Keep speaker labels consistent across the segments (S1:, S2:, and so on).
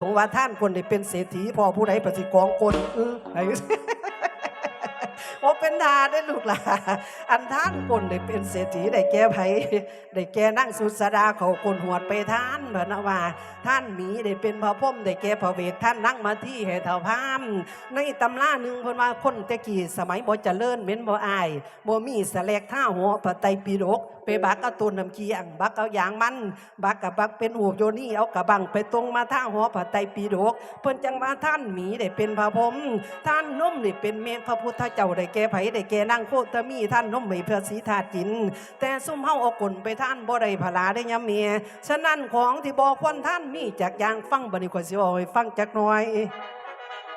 S1: ผมว่าท่านคนได้เป็นเศรษฐีพอผู้ใดประสิกองคนเออไอ้ โอเป็นดาได้ลูกหล่ะอันท่านคนได้เป็นเศรษฐีได้แก่ไผได้แก่นั่งสุดสดาเขาคนหวดไปท่านเบนว่า ท่านหมีได้เป็นพระพรมได้แก่พระเวทท่านนั่งมาที่เหตุเถาพามในตำราหนึ่งพนว่าคนตะกี้สมัยบ่เจริญเหม็นบ่อายบ่มีสแลกท่าหัวพระไตปิฎกไปบักเอาต้นน้ำเคียงบักเอาอย่างมัน บักกับบักเป็นหูโยนี่เอากระบังไปตรงมาท่าหัวพระไตปิฎกเพิ่นจังมาท่านหมีได้เป็นพระพรมท่านนุ่มได้เป็นเมฆพระพุทธเจ้าได้แก่ไผได้แก่นางโคตมีท่านนุ่มไม่เพื่อสีธาตุจิน แต่ซุ่มเฮาเอากลไปท่านบ่ได้พลาได้ยามเมียฉะนั้นของที่บ่ควรท่านมีจากยางฟังบันี้ข่อยสิเอาให้ฟังจักน่อย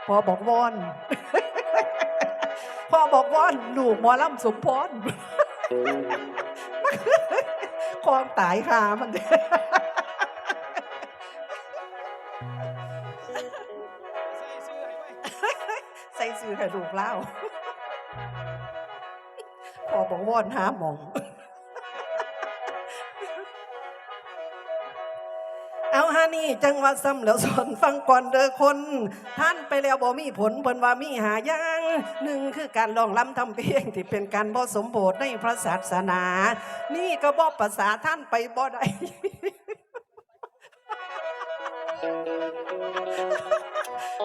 S1: พอบอกวอนพอบอกวอนลูกหมอลำสมพรคองตายคามันใส่ซื้อให้ลูกเล่า พอบอกวอนหาหมอง เอาฮานี่จังวัดซ้ำแล้วสอนฟังก่อนเด้อคน ท่านไปแล้วบ่มีผลเพิ่นว่ามีหาย่างหนึ่งคือการร้องล้ำทำเพลงที่เป็นการบ่สมโภชในพระศาสนา นี่ก็บ่ภาษาท่านไปบ่ได้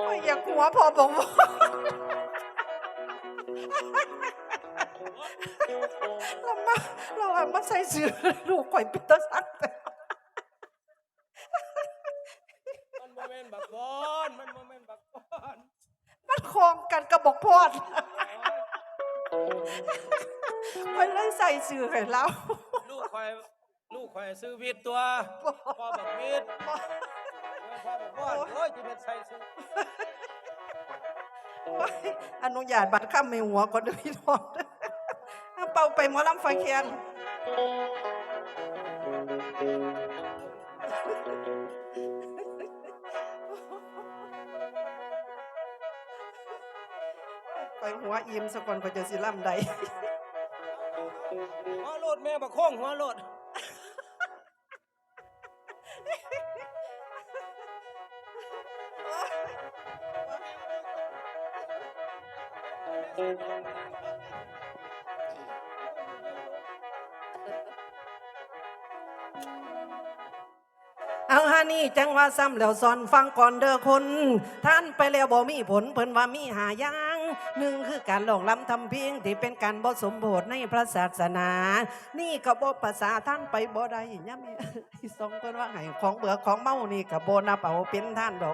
S1: ไม่อยากหัวพอบอกว่า เรามาเราอะมาใส่เสื้อลูกข่อยเป็นตาสักแต่
S2: มันโมเมนต์บักบอนมันโมเมนต์บักบอน
S1: มันคลองกันกระบอกพอดมันเลยใส่เสื้อให้เรา
S2: ลูกควายลูกควายซื้อวิทย์ตัวพ่อบักวิทย์พ่อบักบอนโอ้ยจะเป็นใส่ซื้อ
S1: อนุญาตบัตรข้ามไม่หัวก่อนเด้อพี่น้องเด้อเอาเป่าไปหมอลำไฟเคียนไปหัวอิ่มสะก่อนก็จะสิล่ำใด
S2: หัวโลดแม่บักโค้งหัวโลด
S1: เอาฮานี่จังว่าซ้ำแล้วสอนฟังก่อนเด้อคน ท่านไปแล้วบ่มีผลเพิ่นว่ามีหายางหนึ่งคือการหลงลำทำเพียงที่เป็นการบ่สมโภชในพระศาสนา นี่ก็บ่ภาษาท่านไปบ่ได้ย่ำสองเพิ่นว่าให้ของเบื่อของเมานี่ก็บ่นับเอาเป็นท่านดอก